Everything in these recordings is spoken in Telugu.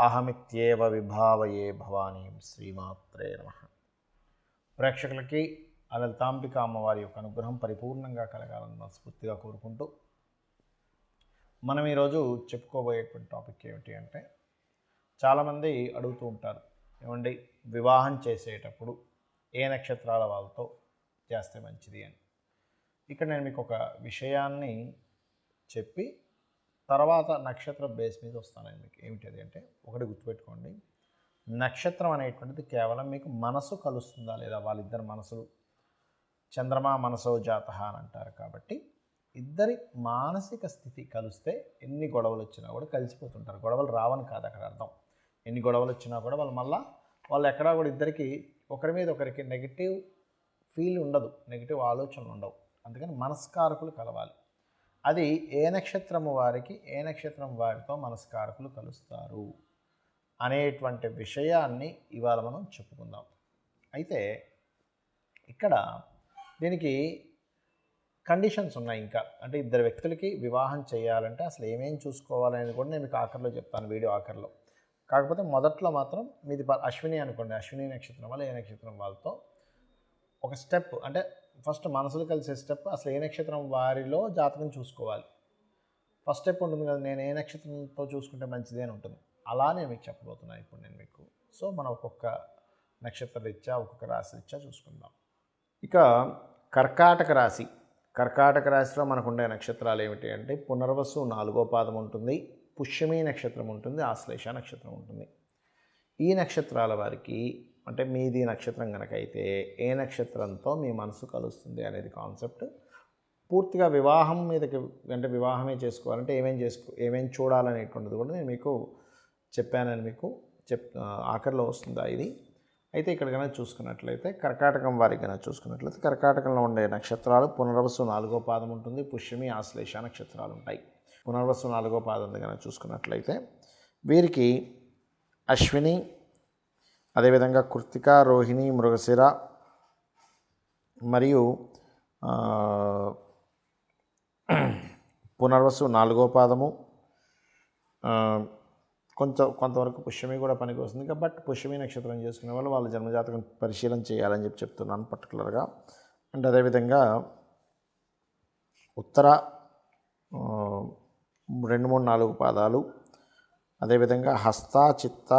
అహమిత్యేవ విభావయే భవానీం శ్రీమాత్రే నమ. ప్రేక్షకులకి ఆ అమ్మవారి యొక్క అనుగ్రహం పరిపూర్ణంగా కలగాలని మనస్ఫూర్తిగా కోరుకుంటూ మనం ఈరోజు చెప్పుకోబోయేటువంటి టాపిక్ ఏమిటి అంటే చాలామంది అడుగుతూ ఉంటారు ఏమండి వివాహం చేసేటప్పుడు ఏ నక్షత్రాల వాళ్ళతో చేస్తే మంచిది అని. ఇక్కడ నేను మీకు ఒక విషయాన్ని చెప్పి తర్వాత నక్షత్ర బేస్ మీద వస్తాను మీకు. ఏమిటి అంటే ఒకటి గుర్తుపెట్టుకోండి. నక్షత్రం అనేటువంటిది కేవలం మీకు మనసు కలుస్తుందా లేదా? వాళ్ళిద్దరు మనసులు. చంద్రమా మనసో జాత అని అంటారు కాబట్టి ఇద్దరి మానసిక స్థితి కలిస్తే ఎన్ని గొడవలు వచ్చినా కూడా కలిసిపోతుంటారు. గొడవలు రావని కాదు అక్కడ అర్థం. ఎన్ని గొడవలు వచ్చినా కూడా వాళ్ళు మళ్ళా వాళ్ళు ఎక్కడా కూడా ఇద్దరికి ఒకరి మీద ఒకరికి నెగిటివ్ ఫీల్ ఉండదు. నెగిటివ్ ఆలోచనలు ఉండవు. అందుకని మనస్కారకులు కలవాలి. అది ఏ నక్షత్రము వారికి ఏ నక్షత్రం వారితో మనస్కారకులు కలుస్తారు అనేటువంటి విషయాన్ని ఇవాళ మనం చెప్పుకుందాం. అయితే ఇక్కడ దీనికి కండిషన్స్ ఉన్నాయి ఇంకా. అంటే ఇద్దరు వ్యక్తులకి వివాహం చేయాలంటే అసలు ఏమేం చూసుకోవాలనేది కూడా నేను మీకు ఆఖరిలో చెప్తాను వీడియో ఆఖరిలో. కాకపోతే మొదట్లో మాత్రం మీది అశ్విని అనుకోండి. అశ్విని నక్షత్రం వల్ల ఏ నక్షత్రం వాళ్ళతో ఒక స్టెప్ అంటే ఫస్ట్ మనసులు కలిసే స్టెప్ అసలు ఏ నక్షత్రం వారిలో జాతకం చూసుకోవాలి. ఫస్ట్ స్టెప్ ఉంటుంది కదా నేను ఏ నక్షత్రంతో చూసుకుంటే మంచిది అని ఉంటుంది. అలా నేను మీకు చెప్పబోతున్నాను ఇప్పుడు నేను మీకు. సో మనం ఒక్కొక్క నక్షత్ర రీత్యా ఒక్కొక్క రాశి రీత్యా చూసుకుందాం. ఇక కర్కాటక రాశి. కర్కాటక రాశిలో మనకు ఉండే నక్షత్రాలు ఏమిటి అంటే పునర్వసు నాలుగో పాదం ఉంటుంది పుష్యమి నక్షత్రం ఉంటుంది ఆశ్లేష నక్షత్రం ఉంటుంది. ఈ నక్షత్రాల వారికి అంటే మీది నక్షత్రం కనుక అయితే ఏ నక్షత్రంతో మీ మనసు కలుస్తుంది అనేది కాన్సెప్ట్. పూర్తిగా వివాహం మీదకి అంటే వివాహమే చేసుకోవాలంటే ఏమేం చేసుకో ఏమేం చూడాలనేటువంటిది కూడా నేను మీకు చెప్పానని మీకు చెప్ ఆఖరిలో వస్తుందా ఇది? అయితే ఇక్కడ కనుక చూసుకున్నట్లయితే కర్కాటకం వారికి కనుక చూసుకున్నట్లయితే కర్కాటకంలో ఉండే నక్షత్రాలు పునర్వసు నాలుగో పాదం ఉంటుంది పుష్యమి ఆశ్లేష నక్షత్రాలు ఉంటాయి. పునర్వసు నాలుగో పాదం కనుక చూసుకున్నట్లయితే వీరికి అశ్విని అదేవిధంగా కృతిక రోహిణి మృగశిర మరియు పునర్వసు నాలుగో పాదము. కొంచెం కొంతవరకు పుష్యమి కూడా పనికి వస్తుంది. బట్ పుష్యమి నక్షత్రం చేసుకునే వాళ్ళు వాళ్ళ జన్మజాతకం పరిశీలన చేయాలని చెప్పి చెప్తున్నాను పర్టికులర్గా. అండ్ అదేవిధంగా ఉత్తర రెండు మూడు నాలుగు పాదాలు. అదేవిధంగా హస్త చిత్త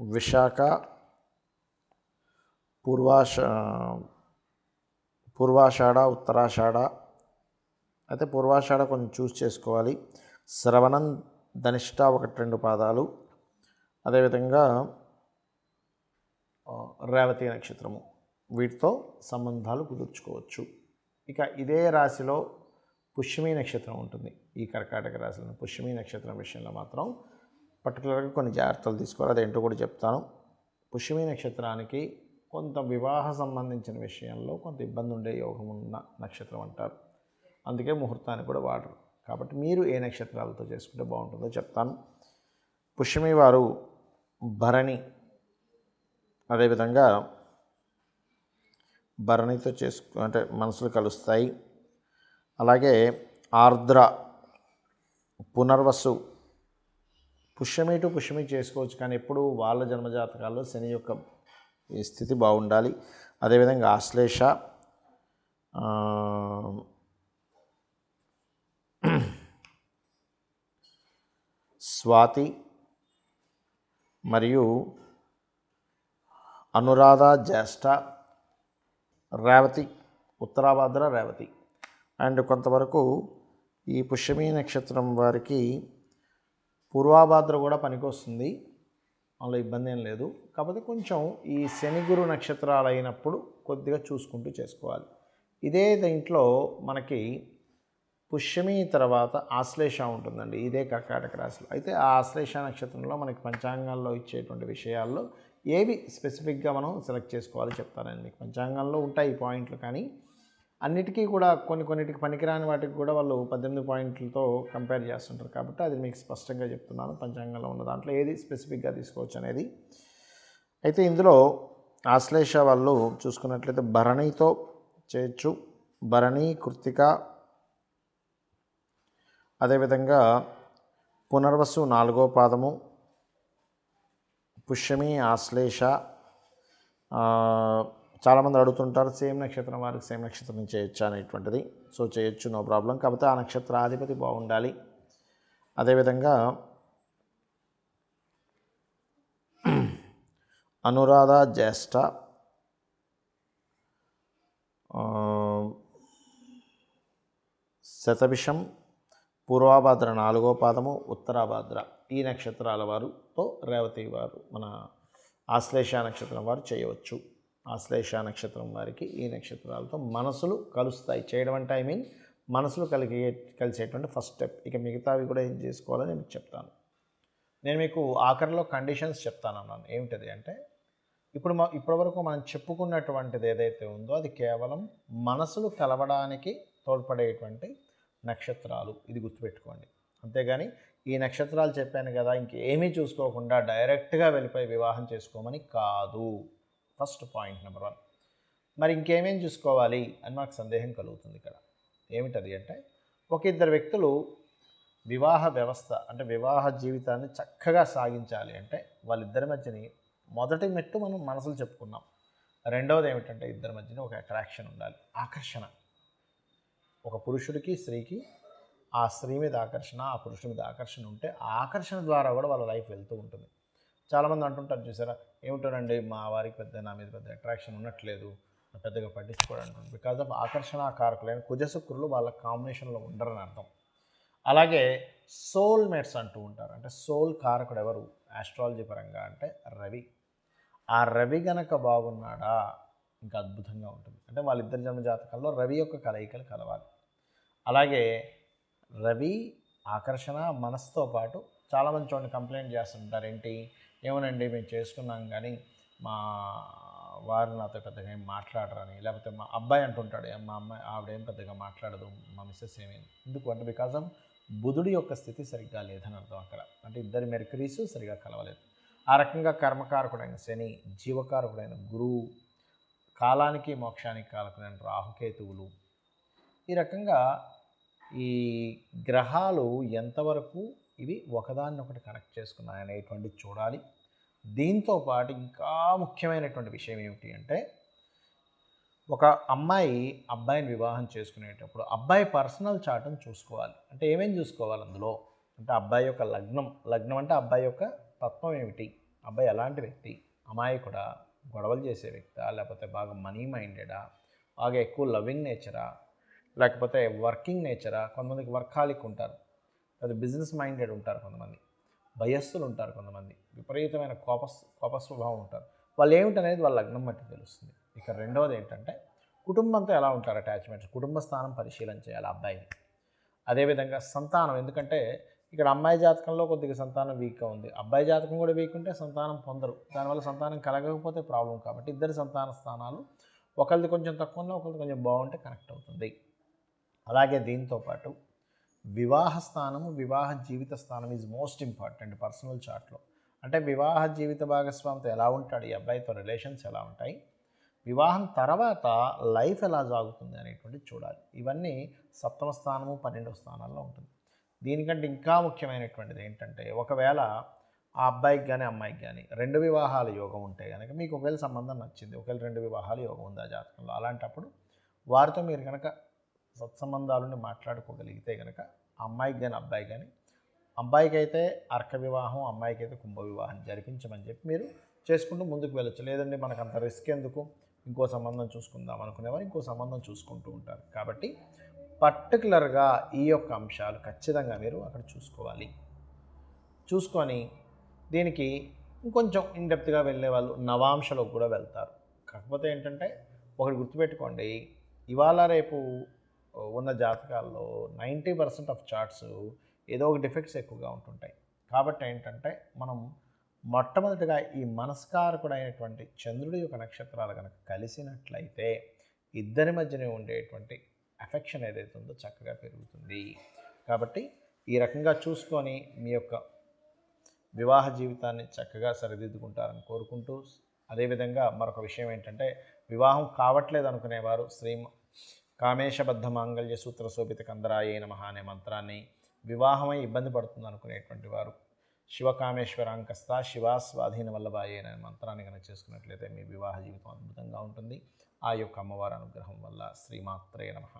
విశాఖ పూర్వాష పూర్వాషాఢ ఉత్తరాషాఢ. అయితే పూర్వాషాఢ కొంచెం చూస్ చేసుకోవాలి. శ్రవణం ధనిష్ట ఒకటి రెండు పాదాలు. అదేవిధంగా రేవతి నక్షత్రము. వీటితో సంబంధాలు కుదుర్చుకోవచ్చు. ఇక ఇదే రాశిలో పుష్యమి నక్షత్రం ఉంటుంది. ఈ కర్కాటక రాశిలో పుష్యమి నక్షత్రం విషయంలో మాత్రం పర్టికులర్గా కొన్ని జాగ్రత్తలు తీసుకోవాలి. అదేంటో కూడా చెప్తాను. పుష్యమి నక్షత్రానికి కొంత వివాహ సంబంధించిన విషయంలో కొంత ఇబ్బంది ఉండే యోగం ఉన్న నక్షత్రం అంటారు. అందుకే ముహూర్తాన్ని కూడా వాడరు. కాబట్టి మీరు ఏ నక్షత్రాలతో చేసుకుంటే బాగుంటుందో చెప్తాను. పుష్యమి వారు భరణి అదేవిధంగా భరణితో చేసుకు అంటే మనసులు కలుస్తాయి. అలాగే ఆర్ద్ర పునర్వసు పుష్యమి టు పుష్యమి చేసుకోవచ్చు. కానీ ఎప్పుడు వాళ్ళ జన్మజాతకాల్లో శని యొక్క స్థితి బాగుండాలి. అదేవిధంగా ఆశ్లేష స్వాతి మరియు అనురాధ జ్యేష్ఠ రేవతి ఉత్తరాభాద్ర రేవతి. అండ్ కొంతవరకు ఈ పుష్యమి నక్షత్రం వారికి పూర్వాభాద్ర కూడా పనికొస్తుంది. అందులో ఇబ్బంది ఏం లేదు. కాకపోతే కొంచెం ఈ శని గురు నక్షత్రాలు అయినప్పుడు కొద్దిగా చూసుకుంటూ చేసుకోవాలి. ఇదే దీంట్లో మనకి పుష్యమి తర్వాత ఆశ్లేష ఉంటుందండి. ఇదే కర్కాటక రాశిలో. అయితే ఆ ఆశ్లేష నక్షత్రంలో మనకి పంచాంగాల్లో ఇచ్చేటువంటి విషయాల్లో ఏవి స్పెసిఫిక్గా మనం సెలెక్ట్ చేసుకోవాలి చెప్తానండి. మీకు పంచాంగంలో ఉంటాయి ఈ పాయింట్లు కానీ అన్నిటికీ కూడా కొన్ని కొన్నిటికి పనికిరాని వాటికి కూడా వాళ్ళు పద్దెనిమిది పాయింట్లతో కంపేర్ చేస్తుంటారు కాబట్టి అది మీకు స్పష్టంగా చెప్తున్నాను. పంచాంగంలో ఉన్న దాంట్లో ఏది స్పెసిఫిక్గా తీసుకోవచ్చు అనేది. అయితే ఇందులో ఆశ్లేష వాళ్ళు చూసుకున్నట్లయితే భరణితో చేయొచ్చు. భరణి కృత్తిక అదేవిధంగా పునర్వసు నాలుగో పాదము పుష్యమి ఆశ్లేష చాలామంది అడుగుతుంటారు సేమ్ నక్షత్రం వారికి సేమ్ నక్షత్రం చేయొచ్చా? అనేటువంటిది. సో చేయొచ్చు నో ప్రాబ్లం. కాకపోతే ఆ నక్షత్రాధిపతి బాగుండాలి. అదేవిధంగా అనురాధ జ్యేష్ఠ శతభిషం పూర్వాభాద్ర నాలుగో పాదము ఉత్తరాభాద్ర ఈ నక్షత్రాల వారుతో రేవతి వారు మన ఆశ్లేష నక్షత్రం వారు చేయవచ్చు. ఆశ్లేష నక్షత్రం వారికి ఈ నక్షత్రాలతో మనసులు కలుస్తాయి. చేయడం అంటే ఐ మీన్ మనసులు కలిగే కలిసేటువంటి ఫస్ట్ స్టెప్ ఇక మిగతావి కూడా ఏం చేసుకోవాలో నేను మీకు చెప్తాను. నేను మీకు ఆఖరిలో కండిషన్స్ చెప్తాను అన్నాను. ఏమిటది అంటే ఇప్పుడు మా ఇప్పటివరకు మనం చెప్పుకున్నటువంటిది ఏదైతే ఉందో అది కేవలం మనసులు కలవడానికి తోడ్పడేటువంటి నక్షత్రాలు. ఇది గుర్తుపెట్టుకోండి. అంతేగాని ఈ నక్షత్రాలు చెప్పాను కదా ఇంకేమీ చూసుకోకుండా డైరెక్ట్గా వెళ్ళిపోయి వివాహం చేసుకోమని కాదు. First point number one. మరి ఇంకేమేం చూసుకోవాలి అని మాకు సందేహం కలుగుతుంది ఇక్కడ. ఏమిటది అంటే ఒక ఇద్దరు వ్యక్తులు వివాహ వ్యవస్థ అంటే వివాహ జీవితాన్ని చక్కగా సాగించాలి అంటే వాళ్ళిద్దరి మధ్యని మొదటి మెట్టు మనం మనసులు చెప్పుకున్నాం. రెండవది ఏమిటంటే ఇద్దరి మధ్యన ఒక అట్రాక్షన్ ఉండాలి ఆకర్షణ. ఒక పురుషుడికి స్త్రీకి ఆ స్త్రీ మీద ఆకర్షణ ఆ పురుషుడి మీద ఆకర్షణ ఉంటే ఆ ఆకర్షణ ద్వారా కూడా వాళ్ళ లైఫ్ వెళ్తూ ఉంటుంది. చాలామంది అంటుంటారు చూసారా? ఏమిటోనండి మా వారికి పెద్ద నా మీద పెద్ద అట్రాక్షన్ ఉండట్లేదు. పెద్దగా పట్టించుకోవడానికి బికాజ్ ఆఫ్ ఆకర్షణ కారకులైన కుజశుక్రులు వాళ్ళ కాంబినేషన్లో ఉండరని అర్థం. అలాగే సోల్ మేట్స్ అంటూ ఉంటారు. అంటే సోల్ కారకుడు ఎవరు? ఆస్ట్రాలజీ పరంగా అంటే రవి. ఆ రవి గనక బాగున్నాడా? ఇంకా అద్భుతంగా ఉంటుంది. అంటే వాళ్ళిద్దరి జన్మ జాతకాల్లో రవి యొక్క కలయికలు కలవాలి. అలాగే రవి ఆకర్షణ మనసుతో పాటు చాలామంది చూడండి కంప్లైంట్ చేస్తుంటారు. ఏంటి? ఏమోనండి మేము చేసుకున్నాం కానీ మా వారు నాతో పెద్దగా ఏం మాట్లాడరని లేకపోతే మా అబ్బాయి అంటుంటాడు మా అమ్మాయి ఆవిడేం పెద్దగా మాట్లాడదు మా మిస్సెస్ ఏమేమి ఎందుకు అంటే బికాజ్ ఆఫ్ బుధుడి యొక్క స్థితి సరిగ్గా లేదని అర్థం అక్కడ. అంటే ఇద్దరి మెర్కరీస్ సరిగ్గా కలవలేదు. ఆ రకంగా కర్మకారకుడైన శని జీవకారకుడైన గురువు కాలానికి మోక్షానికి కారకుడైన రాహుకేతువులు ఈ రకంగా ఈ గ్రహాలు ఎంతవరకు ఇవి ఒకదాన్నొకటి కనెక్ట్ చేసుకున్నాయి అనేటువంటి చూడాలి. దీంతో పాటు ఇంకా ముఖ్యమైనటువంటి విషయం ఏమిటి అంటే ఒక అమ్మాయి అబ్బాయిని వివాహం చేసుకునేటప్పుడు అబ్బాయి పర్సనల్ చార్ట్ని చూసుకోవాలి. అంటే ఏమేం చూసుకోవాలి అందులో? అంటే అబ్బాయి యొక్క లగ్నం లగ్నం అంటే అబ్బాయి యొక్క తత్వం ఏమిటి? అబ్బాయి ఎలాంటి వ్యక్తి? అమాయకుడా? గొడవలు చేసే వ్యక్తా? లేకపోతే బాగా మనీ మైండెడా? బాగా ఎక్కువ లవింగ్ నేచరా? లేకపోతే వర్కింగ్ నేచరా? కొంతమందికి వర్కాలిక్ ఉంటారు. అది బిజినెస్ మైండెడ్ ఉంటారు కొంతమంది. భయస్సులు ఉంటారు కొంతమంది. విపరీతమైన కోప కోప స్వభావం ఉంటారు. వాళ్ళు ఏమిటనేది వాళ్ళ లగ్నం బట్టి తెలుస్తుంది. ఇక రెండవది ఏంటంటే కుటుంబంతో ఎలా ఉంటారు అటాచ్మెంట్స్ కుటుంబ స్థానం పరిశీలన చేయాలి అబ్బాయిని. అదేవిధంగా సంతానం. ఎందుకంటే ఇక్కడ అమ్మాయి జాతకంలో కొద్దిగా సంతానం వీక్గా ఉంది. అబ్బాయి జాతకం కూడా వీక్ ఉంటే సంతానం పొందరు. దానివల్ల సంతానం కలగకపోతే ప్రాబ్లం కాబట్టి ఇద్దరి సంతాన స్థానాలు ఒకరిది కొంచెం తక్కువ ఉన్నా ఒకరిది కొంచెం బాగుంటే కనెక్ట్ అవుతుంది. అలాగే దీంతో పాటు వివాహ స్థానము వివాహ జీవిత స్థానం ఈజ్ మోస్ట్ ఇంపార్టెంట్ పర్సనల్ చార్ట్లో అంటే వివాహ జీవిత భాగస్వామితో ఎలా ఉంటాడు? ఈ అబ్బాయితో రిలేషన్స్ ఎలా ఉంటాయి? వివాహం తర్వాత లైఫ్ ఎలా సాగుతుంది అనేటువంటి చూడాలి. ఇవన్నీ సప్తమ స్థానము పన్నెండవ స్థానాల్లో ఉంటుంది. దీనికంటే ఇంకా ముఖ్యమైనటువంటిది ఏంటంటే ఒకవేళ ఆ అబ్బాయికి కానీ అమ్మాయికి కానీ రెండు వివాహాల యోగం ఉంటే కనుక మీకు ఒకవేళ సంబంధం నచ్చింది ఒకవేళ రెండు వివాహాల యోగం ఉంది ఆ జాతకంలో? అలాంటప్పుడు వారితో మీరు కనుక సత్సంబంధాలని మాట్లాడుకోగలిగితే కనుక అమ్మాయికి కానీ అబ్బాయి కానీ అబ్బాయికి అయితే అర్క వివాహం అమ్మాయికి అయితే కుంభ వివాహం జరిపించమని చెప్పి మీరు చేసుకుంటూ ముందుకు వెళ్ళొచ్చు. లేదండి మనకు అంత రిస్క్ ఎందుకు? ఇంకో సంబంధం చూసుకుందాం అనుకునేవారు ఇంకో సంబంధం చూసుకుంటూ ఉంటారు. కాబట్టి పర్టికులర్గా ఈ యొక్క అంశాలు ఖచ్చితంగా మీరు అక్కడ చూసుకోవాలి. చూసుకొని దీనికి ఇంకొంచెం ఇన్డెప్త్గా వెళ్ళే వాళ్ళు నవాంశలోకి కూడా వెళ్తారు. కాకపోతే ఏంటంటే ఒకటి గుర్తుపెట్టుకోండి ఇవాళ రేపు ఉన్న జాతకాల్లో నైంటీ పర్సెంట్ ఆఫ్ చార్ట్స్ ఏదో ఒక డిఫెక్ట్స్ ఎక్కువగా ఉంటుంటాయి. కాబట్టి ఏంటంటే మనం మొట్టమొదటిగా ఈ మనస్కారకుడైనటువంటి చంద్రుడి యొక్క నక్షత్రాలు కనుక కలిసినట్లయితే ఇద్దరి మధ్యనే ఉండేటువంటి అఫెక్షన్ ఏదైతే ఉందో చక్కగా పెరుగుతుంది. కాబట్టి ఈ రకంగా చూసుకొని మీ యొక్క వివాహ జీవితాన్ని చక్కగా సరిదిద్దుకుంటారని కోరుకుంటూ అదేవిధంగా మరొక విషయం ఏంటంటే వివాహం కావట్లేదు అనుకునేవారు శ్రీ కామేశబద్ధ మాంగళ్య సూత్ర శోభిత కందరాయే నమ అనే మంత్రాన్ని వివాహమై ఇబ్బంది పడుతుంది అనుకునేటువంటి వారు. శివకామేశ్వరాంకస్త శివాస్వాధీన వల్లభాయే అనే మంత్రాన్ని కనుక చేసుకున్నట్లయితే మీ వివాహ జీవితం అద్భుతంగా ఉంటుంది. ఆ యొక్క అమ్మవారి అనుగ్రహం వల్ల శ్రీమాత్రే నమః.